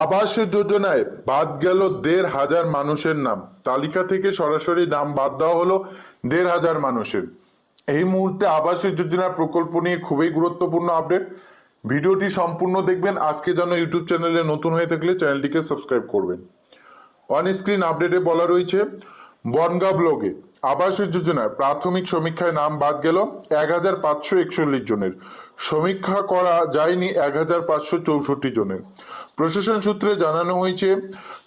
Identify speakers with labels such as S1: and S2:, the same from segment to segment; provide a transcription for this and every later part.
S1: আবাস যোজনায় বাদ গেল দেড় হাজার মানুষের নাম। তালিকা থেকে সরাসরি নাম বাদ দেওয়া হলো দেড় হাজার মানুষের। এই মুহূর্তে আবাস যোজনা প্রকল্প নিয়ে খুবই গুরুত্বপূর্ণ আপডেট। ভিডিওটি সম্পূর্ণ দেখবেন। আজকে যেন ইউটিউব চ্যানেলে নতুন হয়ে থাকলে চ্যানেলটিকে সাবস্ক্রাইব করবেন। অন স্ক্রিন আপডেটে বলা রয়েছে বনগা ব্লগে আবাস যোজনার প্রাথমিক সমীক্ষায় নাম বাদ গেল এক হাজার পাঁচশো একচল্লিশ জনের। সমীক্ষা করা যায়নি এক হাজার পাঁচশো চৌষট্টি জনের। প্রশাসন সূত্রে জানানো হয়েছে,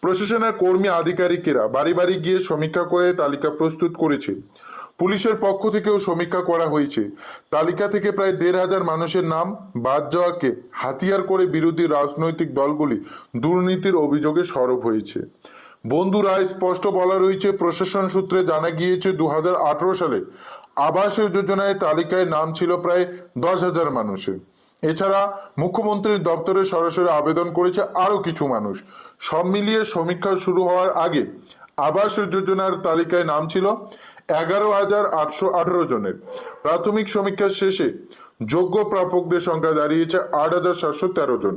S1: প্রশাসনের কর্মী আধিকারিকেরা বাড়ি বাড়ি গিয়ে সমীক্ষা করে তালিকা প্রস্তুত করেছে। পুলিশের পক্ষ থেকেও সমীক্ষা করা হয়েছে। তালিকা থেকে প্রায় দেড় হাজার মানুষের নাম বাদ যাওয়াকে হাতিয়ার করে বিরোধী রাজনৈতিক দলগুলি দুর্নীতির অভিযোগে সরব হয়েছে। বন্ধু রায় স্পষ্ট বলা রয়েছে, প্রশাসন সূত্রে জানা গিয়েছে দু হাজার আঠেরো সালে আবাস যোজনায় তালিকায় নাম ছিল প্রায় দশ হাজার মানুষের। এছাড়া মুখ্যমন্ত্রীর দপ্তরে সরাসরি আবেদন করেছে আরও কিছু মানুষ। সব মিলিয়ে সমীক্ষা শুরু হওয়ার আগে আবাস যোজনার তালিকায় নাম ছিল এগারো হাজার আটশো আঠারো জনের। প্রাথমিক সমীক্ষার শেষে যোগ্য প্রাপকদের সংখ্যা দাঁড়িয়েছে আট হাজার সাতশো তেরো জন।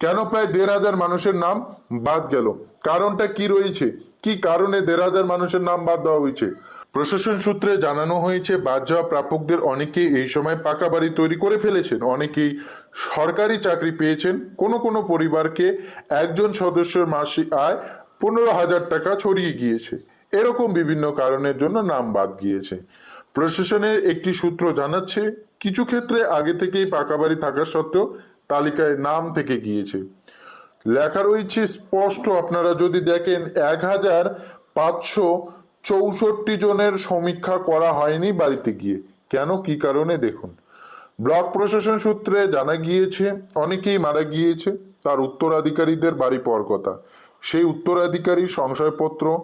S1: কেন প্রায় দেড় হাজার মানুষের নাম বাদ গেল? কারণটা কি রয়েছে? কি কারণে দেড় হাজার মানুষের নাম বাদ দেওয়া হয়েছে? প্রশাসন সূত্রে জানানো হয়েছে, বাদ যাওয়া প্রাপকদের অনেকেই এই সময় পাকা বাড়ি তৈরি করে ফেলেছেন। অনেকেই সরকারি চাকরি পেয়েছেন। কোনো কোনো পরিবারকে একজন সদস্যের মাসিক আয় পনেরো হাজার টাকা ছড়িয়ে গিয়েছে। এরকম বিভিন্ন কারণের জন্য নাম বাদ গিয়েছে। প্রশাসনের একটি সূত্র জানাচ্ছে, কিছু ক্ষেত্রে আগে থেকেই পাকা বাড়ি থাকা সত্ত্বেও তালিকায় নাম থেকে গিয়েছে। লেখা রয়েছে স্পষ্ট। আপনারা যদি দেখেন, এক হাজার পাঁচশো চৌষট্টি জনের সমীক্ষা করা হয়নি বাড়িতে গিয়ে। কেন? কি কারণে? দেখুন। ব্লক প্রশাসন সূত্রে জানা গিয়েছে, অনেকেই মারা গিয়েছে। তার উত্তরাধিকারীদের বাড়ি পাওয়ার কথা। সেই উত্তরাধিকারী সংশয়পত্র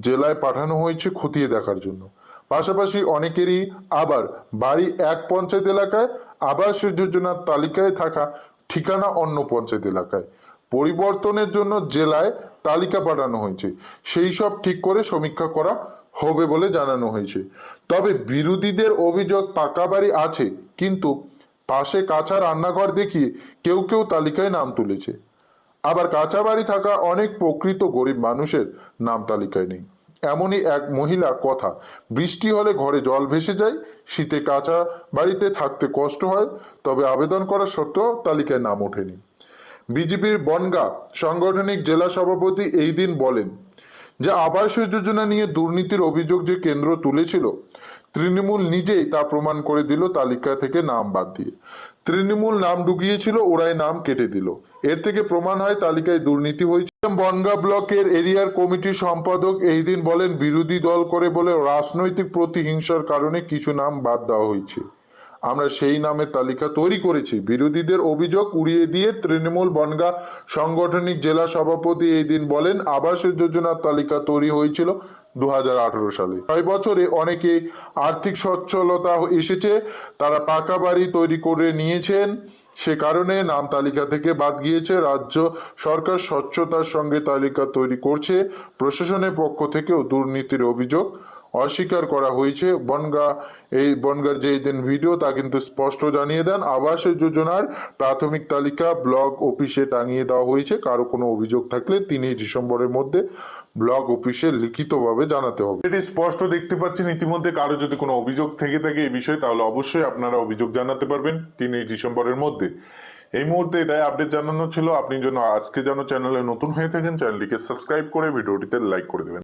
S1: জেলায় পাঠানো হয়েছে খতিয়ে দেখার জন্য। পাশাপাশি অনেকেরই আবার বাড়ি এক পঞ্চায়েত এলাকায় আবাস যোজনার তালিকায় থাকা ঠিকানা অন্য পঞ্চায়েত এলাকায়। পরিবর্তনের জন্য জেলায় তালিকা পাঠানো হয়েছে। সেই সব ঠিক করে সমীক্ষা করা হবে বলে জানানো হয়েছে। তবে বিরোধীদের অভিযোগ পাকা বাড়ি আছে, কিন্তু পাশে কাঁচা রান্নাঘর দেখিয়ে কেউ কেউ তালিকায় নাম তুলেছে। আবার কাঁচা বাড়ি থাকা অনেক প্রকৃত গরিব মানুষের নাম তালিকায় নেই। এমনই এক মহিলা কথা। বৃষ্টি হলে ঘরে জল ভেসে যায়, শীতে কাঁচা বাড়িতে থাকতে কষ্ট হয়, তবে আবেদন করা সত্ত্বেও তালিকায় নাম ওঠেনি। বিজেপির বনগা সাংগঠনিক জেলা সভাপতি এই দিন বলেন যে, আবাস যোজনা নিয়ে দুর্নীতির অভিযোগ যে কেন্দ্র তুলেছিল, তৃণমূল নিজেই তা প্রমাণ করে দিল, তালিকা থেকে নাম বাদ দিয়ে। তৃণমূল নাম ডুগিয়েছিল ওরাই নাম কেটে দিল। এর থেকে প্রমাণ হয় তালিকায় দুর্নীতি হয়েছে বনগা ব্লকের এরিয়ার কমিটির সম্পাদক এই দিন বলেন, বিরোধী দল করে বলে রাজনৈতিক প্রতিহিংসার কারণে কিছু নাম বাদ দেওয়া হয়েছে। আমরা সেই নামের তালিকা তৈরি করেছি। বিরোধীদের অভিযোগ উড়িয়ে দিয়ে তৃণমূল বনগা সাংগঠনিক জেলা সভাপতি এই দিন বলেন, আবাস যোজনার তালিকা তৈরি হয়েছিল দু হাজার আঠারো সালে। ছয় বছরে অনেকে আর্থিক সচ্ছলতা এসেছে, তারা পাকা বাড়ি তৈরি করে নিয়েছেন। সে কারণে নাম তালিকা থেকে বাদ গিয়েছে। রাজ্য সরকার স্বচ্ছতার সঙ্গে তালিকা তৈরি করছে। প্রশাসনের পক্ষ থেকেও দুর্নীতির অভিযোগ অস্বীকার করা হয়েছে। বনগা, এই বনগার যে দিন ভিডিও তা কিন্তু স্পষ্ট জানিয়ে দেন। আবাস যোজনার প্রাথমিক তালিকা ব্লক অফিসে টাঙিয়ে দেওয়া হয়েছে। কারও কোনো অভিযোগ থাকলে তিনই ডিসেম্বরের মধ্যে ব্লক অফিসে লিখিতভাবে জানাতে হবে। এটি স্পষ্ট দেখতে পাচ্ছেন। ইতিমধ্যে কারও যদি কোনো অভিযোগ থেকে থাকে এই বিষয়ে, তাহলে অবশ্যই আপনারা অভিযোগ জানাতে পারবেন তিনই ডিসেম্বরের মধ্যে। এই মুহূর্তে এটাই আপডেট জানানো ছিল। আপনি যেন আজকে যেন চ্যানেলে নতুন হয়ে থাকেন চ্যানেলটিকে সাবস্ক্রাইব করে ভিডিওটিতে লাইক করে দেবেন।